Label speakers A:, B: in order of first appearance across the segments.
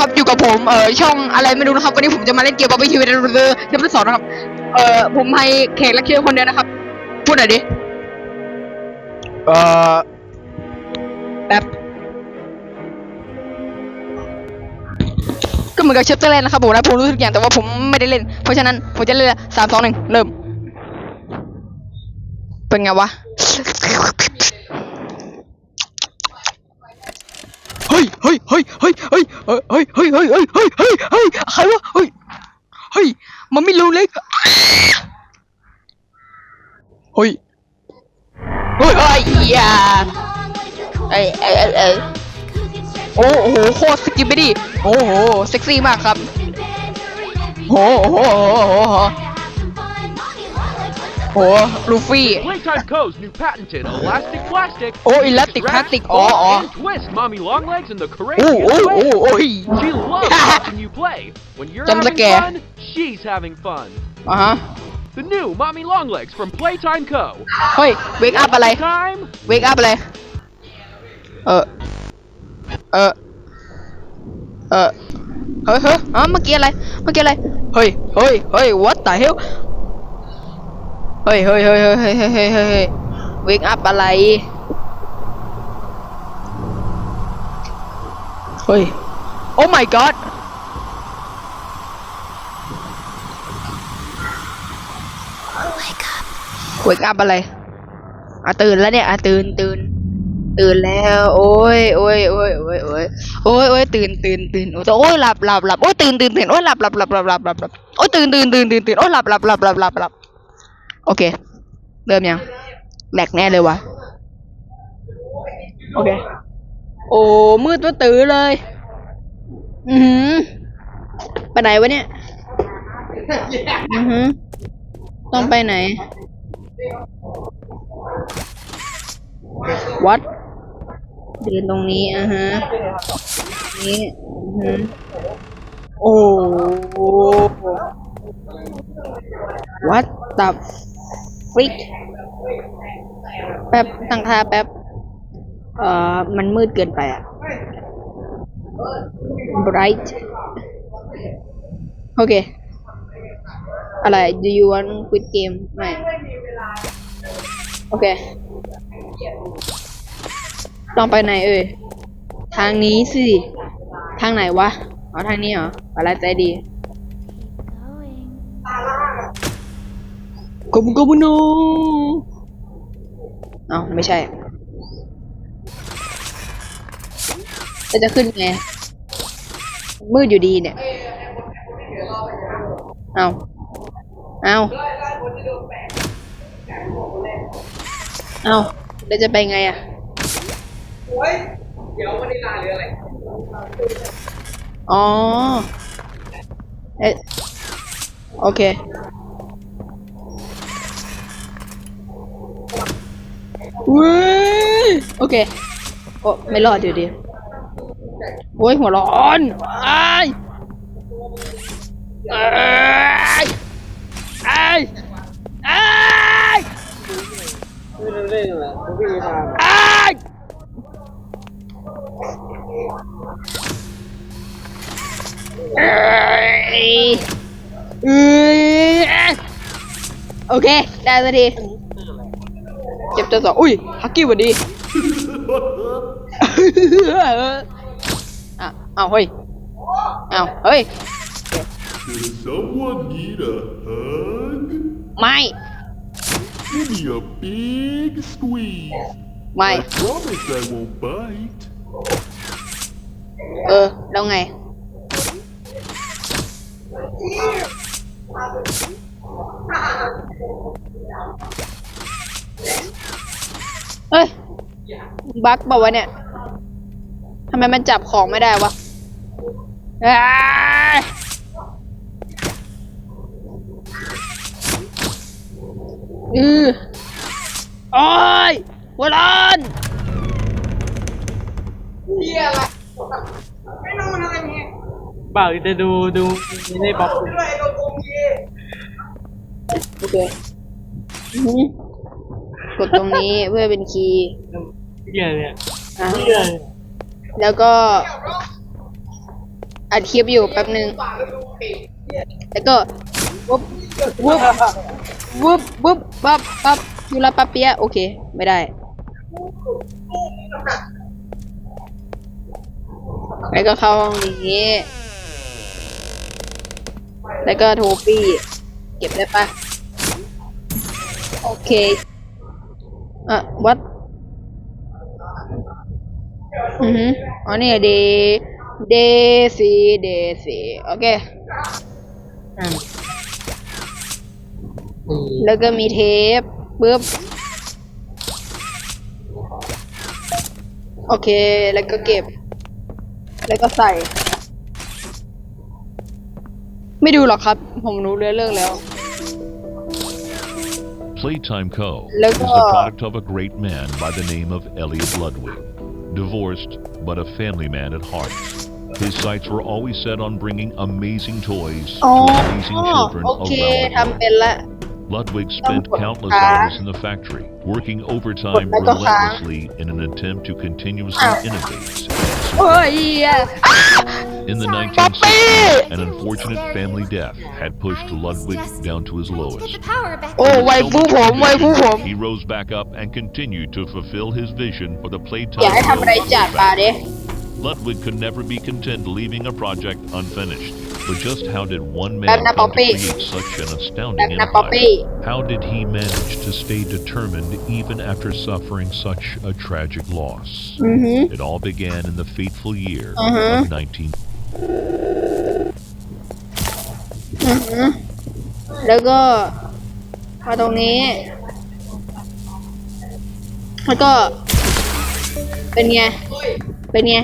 A: นะครับอยู่กับผมเออช่องอะไรไม่รู้นะครับวันนี้ผมจะมาเล่นเกมบาร์บีคิวในเรือเทปที่สองนะครับเออผมให้แขกรับเชิญคนเดียวนะครับ พูดหน่อยดิ
B: เอ่อ
A: แป๊บก็เหมือนกับเชฟเตอร์แลนด์นะครับผมนะผมรู้ทุกอย่างแต่ว่าผมไม่ได้เล่น เพราะฉะนั้นผมจะเล่นสามสองหนึ่งเริ่ม เป็นไงวะ เฮ้ยเฮ้ยเฮ้ยเฮ้ยเฮ้ยเฮ้ยเฮ้ยเฮ้ยเฮ้ยเฮ้ยเฮ้ยเฮ้ยใครวะเฮ้ยเฮ้ยมันไม่รู้เล็กเฮ้ยเฮ้ยเฮ้ยอย่าไอ้ไอ้ไอ้ไอ้โอ้โหโคตรสกิปไปดิโอ้โหเซ็กซี่มากครับโอ้โหโอ้โห โอ้โหโอ้โหโอ้โหลูฟี่
C: Playtime Co's new patented elastic plastic.
A: Oh,
C: You
A: elastic
C: stretch,
A: plastic.
C: fold,
A: Oh, oh.
C: and twist Mommy Longlegs in the
A: โอ้โอ้
C: craziest
A: โอ้
C: way.
A: โอ้ย
C: She loves watching you play. When you're
A: Jump
C: having
A: scare.
C: fun, she's having fun.
A: อ่ะฮะ
C: The new Mommy Longlegs from Playtime Co.
A: เฮ้ย เวกอัพอะไร
C: Time
A: เวกอัพอะไร เออ เออ เออ เฮ้ยเฮ้ยอ๋อเมื่อกี้อะไร เมื่อกี้อะไร เฮ้ย เฮ้ย เฮ้ย what the hell เฮ้ยเฮ้ยเฮ้ยเฮ้ยเฮ้ยเฮ้ยเฮ้ยวิ่งอัพอะไร เฮ้ย โอ้ my god วิกอัพอะไรอะตื่นแล้วเนี่ยอะตื่นตื่นตื่นแล้ว โอ้ยโอ้ยโอ้ยโอ้ยโอ้ยโอ้ยโอ้ยตื่นตื่นตื่นโอ้ยโอ้ยหลับหลับหลับโอ้ยตื่นตื่นตื่นโอ้ยหลับหลับหลับหลับหลับหลับโอ้ยตื่นตื่นตื่นตื่นตื่นโอ้ยหลับหลับหลับหลับหลับหลับ โอเค เริ่มยังแหลกแน่เลยวะโอเค โอ้มืดตัวตื่นเลย อือหือไปไหนวะเนี่ย อือหือต้องไปไหน วัดเดินตรงนี้อะฮะนี้อือหือโอ้วัดตับ ฟริกแป๊บตั้งค่าแป๊บ เอ่อ มันมืดเกินไปอะ bright โอเค อะไร do you want quit game ไม่ โอเคต้องไปไหนเอ่ย ทางนี้สิ ทางไหนวะเอทางนี้เหรอ อะไรใจดี กบุกบุโนเอ้าไม่ใช่จะจะขึ้นไง มืดอยู่ดีเนี่ย เอ้าเอ้าเอ้าเราจะไปไงอะเดี๋ยววันนี้ลาหรืออะไร อ๋อ เอ๊ะ โอเค ว้ยโอเคโอ้ไม่รอดอยู่ดีโอ้ยหัวร้อนไอ้ายอ้ายอ้ายอ้ายอ้โอเค ได้สักที เจ็บตัวสองอุ้ย ฮักกี้หวันดี อ่ะเอาเฮ้ยเอาเฮ้ย
D: Does someone need a hug?
A: ไม่
D: Give me a big squeeze.
A: ไม่
D: I promise I won't bite.
A: เออ แล้วไง เอ้ย บั๊กบอกว่าวะเนี่ยทำไมมันจับของไม่ได้วะอ้อือโอ้ยหัวร้อน
B: เฮี
A: ยอะไรไม่นอนอะไรเนี่ย
B: เปล่าจะดูดูในบ็อก ไม่
A: โอเค กดตรงนี้เพื่อเป็นคีย์
B: เหี้ยเนี่ย
A: อะ
B: เหี้ยเนี่ย
A: แล้วก็อัดคลิปอยู่แป๊บนึงแล้วก็วุบวุบวุบวุบปั๊บปั๊บยูราปั๊บเปียะโอเค ไม่ได้ แล้วก็เข้าห้องนี้ แล้วก็โทปี้ เก็บได้ปะโอเค อะวัดอือหืออ๋อนี่เดเดซีเดซีโอเค
B: อืม
A: แล้วก็มีเทปปึ๊บโอเค แล้วก็เก็บ แล้วก็ใส่ ไม่ดูหรอกครับ ผมรู้เรื่องแล้ว
E: Playtime Co. is the product of a great man by the name of Elliot Ludwig, divorced but a family man at heart. His sights were always set on bringing amazing toys
A: oh,
E: to amazing children
A: okay,
E: around the world. Ludwig spent countless hours in the factory, working overtime relentlessly in an attempt to continuously innovate.
A: Oh, yeah.
E: In the
A: 19th
E: century, an unfortunate family death had pushed Ludwig down to his lowest.
A: Oh, my boom, my boom.
E: He rose back up and continued to fulfill his vision for the playtime. Ludwig could never be content leaving a project unfinished. But just how did one man create such an astounding empire? How did he manage to stay determined even after suffering such a tragic loss?
A: Mm -hmm.
E: It all began in the fateful year
A: mm -hmm.
E: of 19...
A: 19- แล้วก็มาตรงนี้ แล้วก็ เป็นไง เป็นไง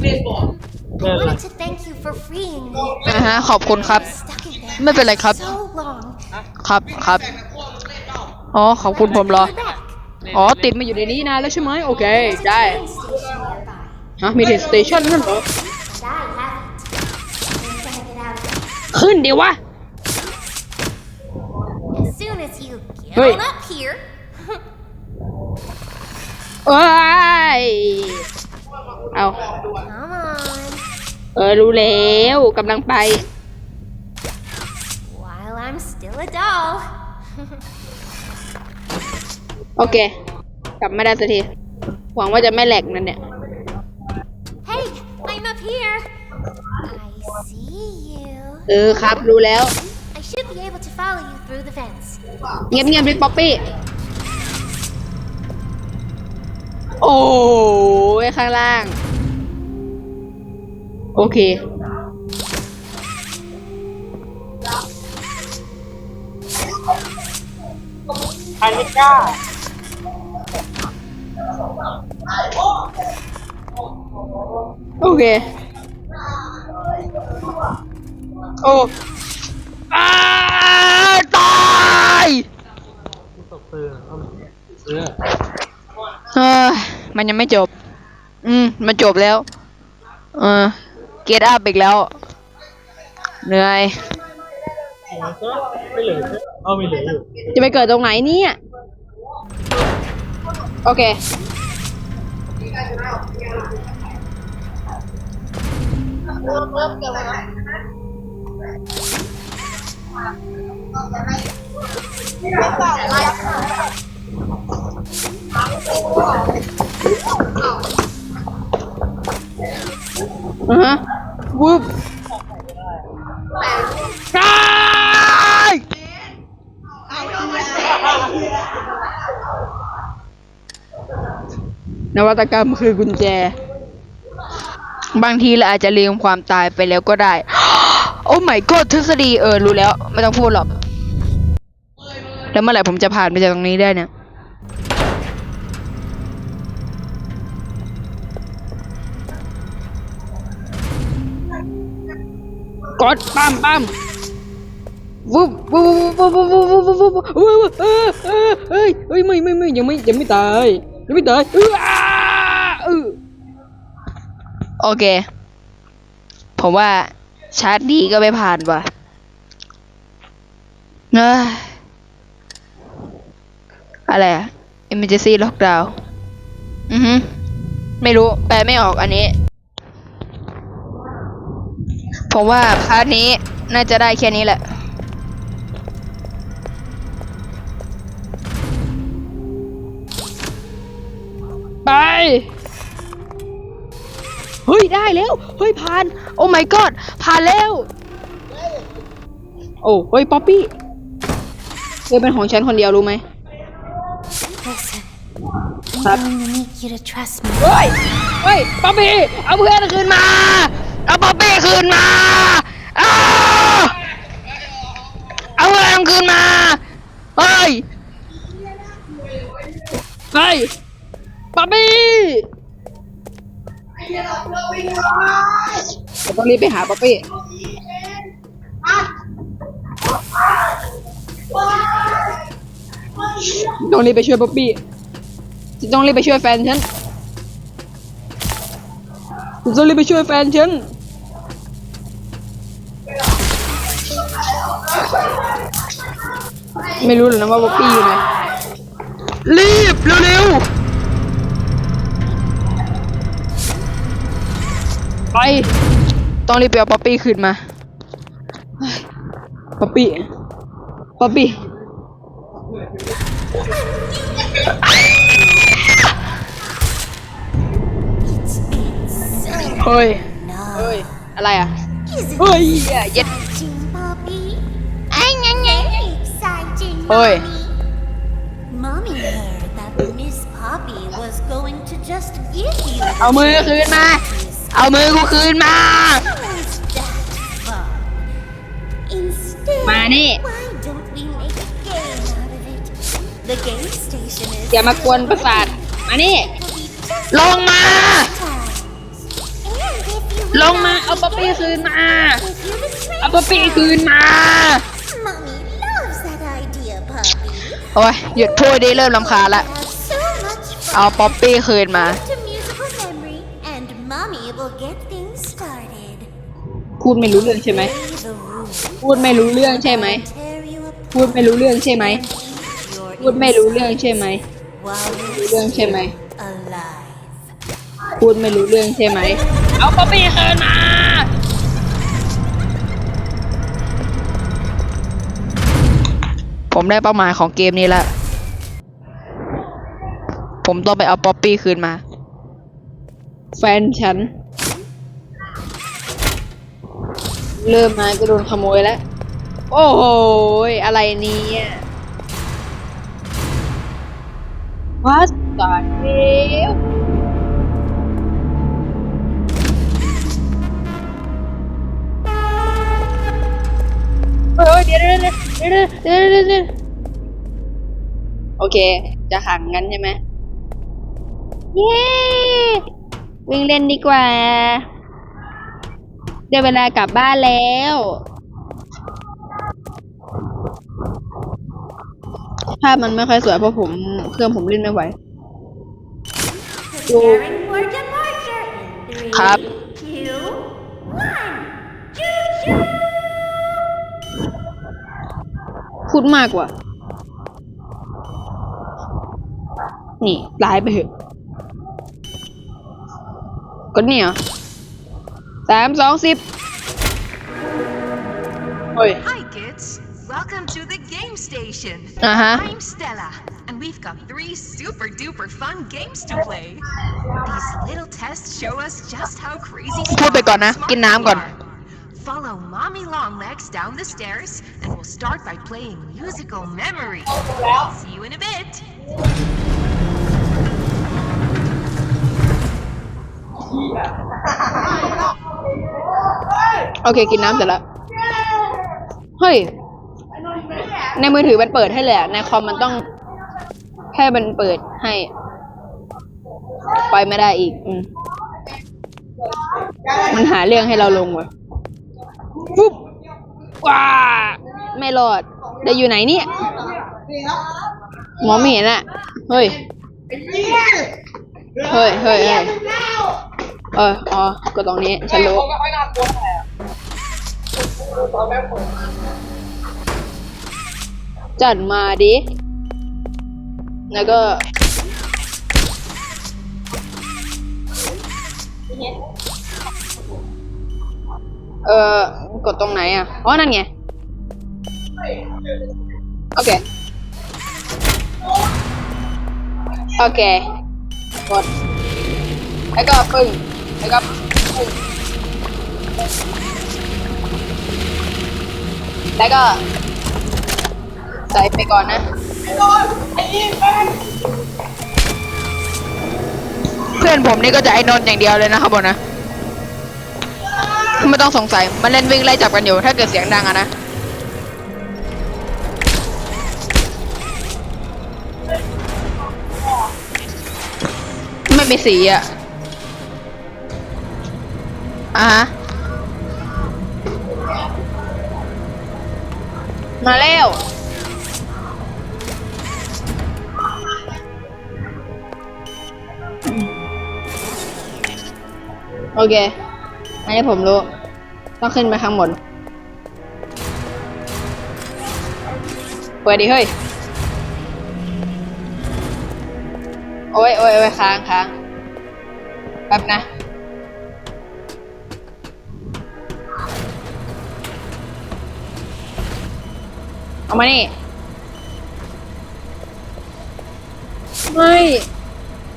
B: เล่น
F: I
B: อะไร
F: wanted to thank you for freeing me.
A: อ่าฮะ ขอบคุณครับ
F: Stuck in there
A: ไม่เป็นไรครับ
F: so long.
A: ครับครับ อ๋อ ขอบคุณผมเหรอ
F: We're back.
A: อ๋อ ติดมาอยู่ในนี้นานแล้วใช่ไหมโอเค ได้
F: Train station nearby.
A: ฮะมีเทสเตชันนั่นเหรอ ขึ้นดิวะ
F: As soon as you get
A: Wait.
F: on up here.
A: เอ้ย เอา
F: Come on.
A: เออรู้แล้วกำลังไป
F: While I'm still a doll.
A: โอเค กลับไม่ได้สักที หวังว่าจะไม่แหลกนั่นเนี่ย
F: hey, I'm up here. I see you.
A: เออครับรู้แล้ว
F: I should be able to follow you through the vents.
A: เงียบเงียบๆดิป๊อปปี้ โอ้ยข้างล่าง โอเค
B: พานิก้า
A: โอเค โอ้อาตาย
B: ตกเตือนเอาเสื้อ
A: เฮ้ยมันยังไม่จบ อืม มันจบแล้ว เออ เกตอัพอีกแล้ว เหนื่อย
B: ไม่เหลือใช่เอาไม่เหลืออยู่
A: จะไปเกิดตรงไหนเนี่ย โอเคอื อฮะวูบตายนวัตกรรมคือกุญแจ บางทีเราอาจจะลืมความตายไปแล้วก็ได้ โอ้ my god ทฤษฎีเออรู้แล้วไม่ต้องพูดหรอก แล้วเมื่อไหร่ผมจะผ่านไปจากตรงนี้ได้เนี่ยกดปั๊มปั๊มวุบวุบวุบวุบวุบวุบวุบวุบวุบวุบเออเออเฮ้ยเฮ้ยไม่ไม่ไม่ยังไม่ยังไม่ตายยังไม่ตายอออ่าเออโอเค ผมว่า ชาร์จดีก็ไม่ผ่านว่ะเอ้ยอะไรอะ emergency lockdown อือฮึไม่รู้ แปลไม่ออกอันนี้ ผมว่าพาร์ทนี้น่าจะได้แค่นี้แหละ ฮ้ยได้แล้ว เฮ้ยผ่าน โอ้ my god ผ่านแล้ว โอ้เฮ้ยป๊อปปี้เฮ้ยเป็นของฉันคนเดียวรู้ไหม
F: Listen, I'm
A: Huh?
F: going to need you to trust me.
A: เฮ้ย เฮ้ย ป๊อปปี้ เอาเพื่อนคืนมา เอาป๊อปปี้คืนมาอ้าวเอาเพื่อนคืนมา เฮ้ย เฮ้ย ป๊อปปี้ เราต้องรีบไปหาป๊อปปี้ต้องรีบไปช่วยป๊อปปี้จะต้องรีบไปช่วยแฟนฉันจะต้องรีบไปช่วยแฟนฉันไม่รู้หรอกนะว่าป๊อปปี้อยู่ไหนรีบเร็วๆ ไป ต้องรีบไปเอาป๊อปปี้คืนมาเฮ้ยป๊อปปี้ป๊อปปี้
F: It's been so
A: เฮ้ย
F: long.
A: เฮ้ย อะไรอะ
F: Isn't
A: เฮ้ย
F: it
A: เย็ด
F: exciting, Bobby? Very exciting,
A: Oi.
F: Mommy. Mommy heard that Miss Poppy was going to just give you
A: เอามือคืนมา เอามือกูคืนมา
F: How's that fun? Instead,
A: มานี่
F: why don't we make a game out of it? The game station is
A: อย่ามากวนประสาท มานี่
F: will be just
A: ลงมา
F: times. And if you
A: ลงมา เอาป๊อปปี้คืนมา
F: if you betray
A: เอาป๊อปปี้คืนมา
F: Mommy loves that idea, Poppy.
A: โอ้ยหยุดพูดดิเริ่มลำคาญละ
F: Have so much
A: เอา
F: fun.
A: ป๊อปปี้คืนมา พูดไม่รู้เรื่องใช่ไหม พูดไม่รู้เรื่องใช่ไหม พูดไม่รู้เรื่องใช่ไหม พูดไม่รู้เรื่องใช่ไหมรู้เรื่องใช่ไหม พูดไม่รู้เรื่องใช่ไหม เอาป๊อปปี้คืนมาผมได้เป้าหมายของเกมนี้แล้ว ผมต้องไปเอาป๊อปปี้คืนมา แฟนฉัน เริ่มมาก็โดนขโมยแล้ว โอ้โหยอะไรเนี่ยวัดก่อนเร็วเฮ้ยเดี๋ยวเดี๋ยวเดี๋ยวเดี๋ยวเดี๋ยวเดี๋ยวเดี๋ยวโอเค จะขังกันใช่ไหมเย้ วิ่งเล่นดีกว่า ได้เวลากลับบ้านแล้ว ภาพมันไม่ค่อยสวยเพราะผมเครื่องผมเล่นไม่ไหว
F: Preparing for departure. Three,
A: ครับ
F: two, one. Choo-choo.
A: พูดมากกว่า นี่ตายไปเถอะก็เนี่ย สามสองสิบเฮ้ย
G: Hi, kids. Welcome to the game station.
A: Uh-huh.
G: I'm Stella, and we've got three super duper fun games to play. These little tests show us just how crazy
A: พูดไปก่อนนะ
G: smart
A: กินน้ำก่อน
G: you are. Follow Mommy Longlegs down the stairs, and we'll start by playing musical memory. See you in a bit.
A: โอเค กินน้ำเสร็จแล้ว เฮ้ย ในมือถือมันเปิดให้เลยอะในคอมมันต้องให้มันเปิดให้ ไปไม่ได้อีก อืมมันหาเรื่องให้เราลงว่ะปุ๊บว้าไม่รอดเดี๋ยวอยู่ไหนเนี่ย หมอไม่เห็นอะเฮ้ย เฮ้ยเฮ้ยเฮ้ย เอออ๋อก็ตรงนี้ฉันรู้จัดมาดิ แล้วก็เอออกดตรงไหนอะ อ๋อ นั่นไง โอเค โอเค กด แล้วก็ปึ้ง แล้วก็ปึ้งแล้วก็ ใส่ไปก่อนนะเพื่อนผมนี่ก็จะไอ้นนท์อย่างเดียวเลยนะครับผมนะไม่ต้องสงสัยมันเล่นวิ่งไล่จับกันอยู่ ถ้าเกิดเสียงดังอะนะไม่มีสีอะ อะฮะมาแล้วโอเค อันนี้ผมรู้ ต้องขึ้นไปข้างบนเปิดดิเฮ้ย โอ้ยโอ้ยโอ้ยค้างค้างแป๊บนะ เอามานี่ ไม่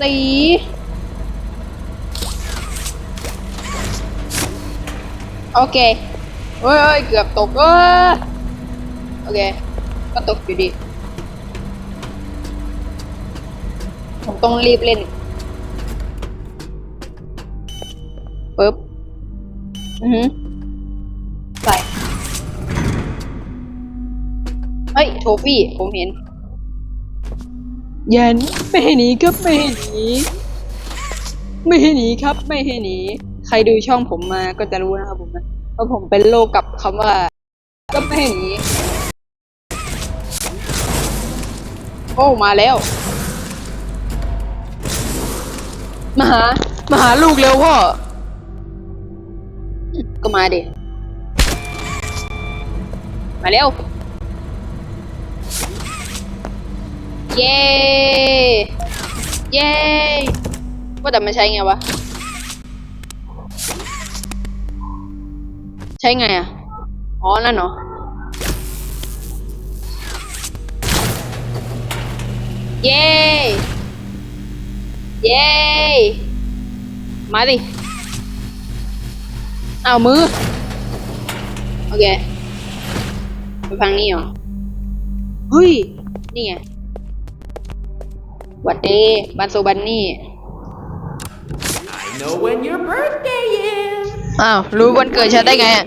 A: สีโอเคเฮ้ยเฮ้ยเกือบตกเออโอเค ก็ตกอยู่ดี ผมต้องรีบเล่นปึ๊บ อือหือ เฮ้ยโทฟี่ผมเห็น ยันไม่ให้หนีครับไม่ให้หนีไม่ให้หนีครับ ไม่ให้หนีใครดูช่องผมมาก็จะรู้นะครับผมนะว่าผมเป็นโลกกับคำว่า ก็ไม่ให้หนีโอ้มาแล้วมาหามาหาลูกเร็วพ่อก็มาดิมาเร็ว เย้ เย้ ว่าแต่มันใช้ไงวะ ใช้ไงอะ อ๋อ นั่นเหรอเย้ เย้ มาดิ เอามือ โอเค ไปฟังนี่เหรอ เฮ้ย นี่ไง หวัดดีบันโซบันนี่
H: I know when your birthday is.
A: อ้าวรู้วันเกิดฉันได้ไงอะ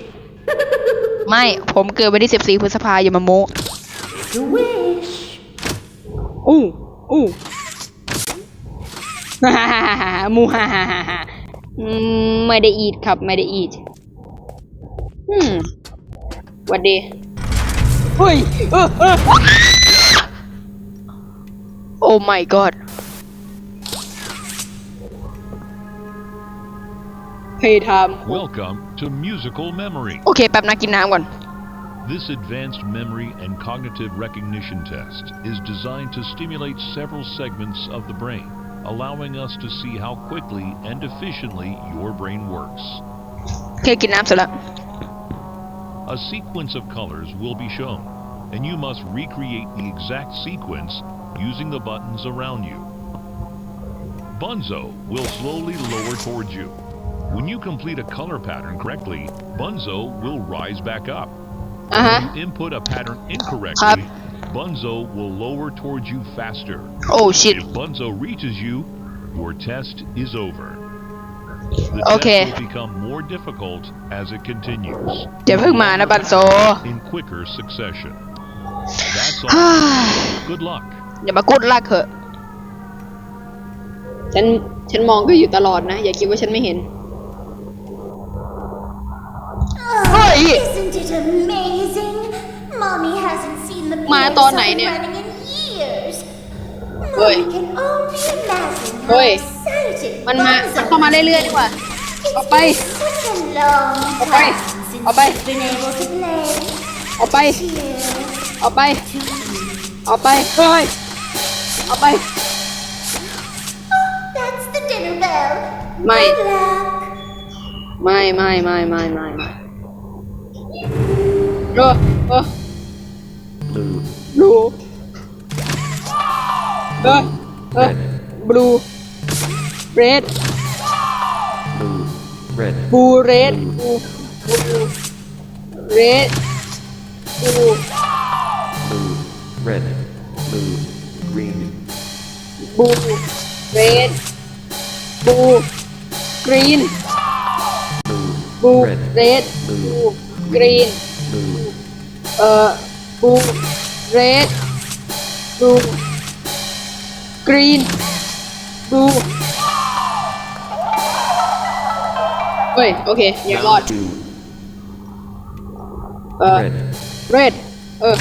A: ไม่ผมเกิดวันที่ 14 พฤษภาอย่ามาโม
H: Make a wish.
A: อู้อู้ฮ่าฮ่าฮ่าฮ่ามูฮ่าฮ่าฮ่าฮ่าอืมไม่ได้อีดครับไม่ได้อีดอืมหวัดดีเฮ้ยเออเออ โอ้ my god เพย์ไทม์
E: Welcome to Musical Memory.
A: โอเค แป๊บนะกินน้ำก่อน
E: This advanced memory and cognitive recognition test is designed to stimulate several segments of the brain, allowing us to see how quickly and efficiently your brain works.
A: โอเค กินน้ำเสร็จแล้ว
E: A sequence of colors will be shown, and you must recreate the exact sequence using the buttons around you. Bunzo will slowly lower towards you. When you complete a color pattern correctly, Bunzo will rise back up.
A: อ่ะฮะ
E: If you input a pattern incorrectly, Bunzo will lower towards you faster.
A: โอ้ ชิต
E: If Bunzo reaches you, your test is over. The
A: Okay.
E: test will become more difficult as it continues
A: เดี๋ยวเพิ่งมานะบันโซ
E: in quicker succession. That's all. Good luck.
A: อย่ามากุดลากเถอะ ฉัน ฉันมองก็อยู่ตลอดนะ อย่าคิดว่าฉันไม่เห็น
F: Oh,
A: Oi.
F: isn't it amazing? Mommy hasn't seen the
A: Ma,
F: bears
A: to
F: up
A: này
F: and
A: nè.
F: running in years.
A: Oi.
F: Mommy can only imagine how
A: Oi.
F: excited
A: มันมา
F: Bonzo
A: มันเข้ามาเรื่อยๆดีกว่า
F: It's
A: ออกไป
F: been such a long
A: Oi.
F: time since
A: Oi.
F: she's been able to play,
A: ออกไป
F: cheer,
A: ออกไป
F: to eat.
A: ออกไป เฮ้ย ออกไป
F: That's the dinner bell.
A: Mày.
F: Good luck.
A: ไม่ไม่ไม่ไม่ไม่ไม่เออเออ
I: blue,
A: บลูเออเออบลูเรด
I: blue, red,
A: บูเรดบูบูเรดบู
I: blue, red, blue, green,
A: บูเรดบูกรีน
I: blue,
A: บู
I: red,
A: เรดบูกรีน
I: blue,
A: เอ่อบูเรดบูกรีนบูเฮ้ย โอเค ยังรอด
I: two,
A: เอ่อ
I: red,
A: เรดเออ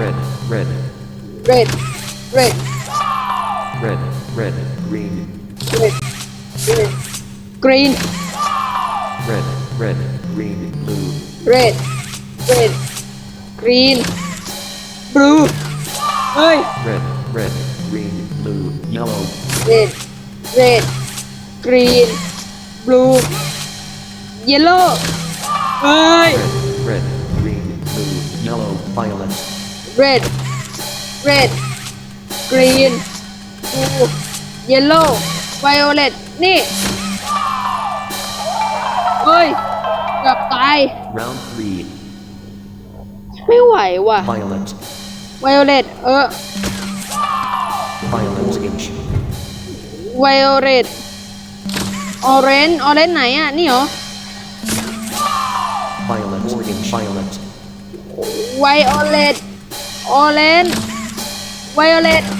I: red, red,
A: เรดเรด
I: red, red, green,
A: เรดเรดกรีน
I: red, red, green, blue,
A: เรดเรดกรีนบลูเฮ้ย
I: red, red, green, blue, yellow,
A: เรดเรดกรีนบลู เยลโล่เฮ้ย
I: red, red, green, blue, yellow, violet,
A: red red green blue yellow violet นี่เฮ้ยเกือบตาย
I: round three,
A: ไม่ไหวว่ะ
I: violet,
A: violet เออ
I: violet inch,
A: violet orange orange ไหนอะ นี่เหรอ
I: violet, orange, violet,
A: violet orange violet เฮ้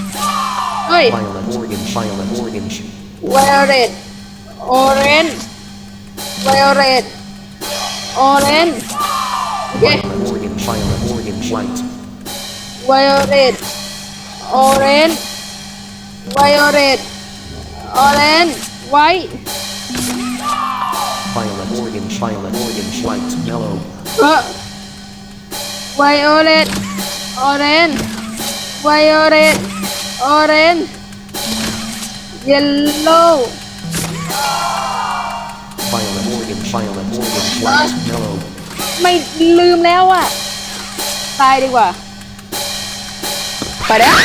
A: Oi.
I: Violet, orange, violet, orange.
A: Violet, orange, violet, orange. Okay.
I: Violet, orange, violet, orange, white.
A: Violet, orange, violet, orange, white.
I: Violet, orange, violet, orange, white, yellow.
A: Uh, violet, orange, violet. Orange yellow
I: violet, orange, violet, orange, white, yellow,
A: ไม่ลืมแล้วอะตายดีกว่า ไปแล้ว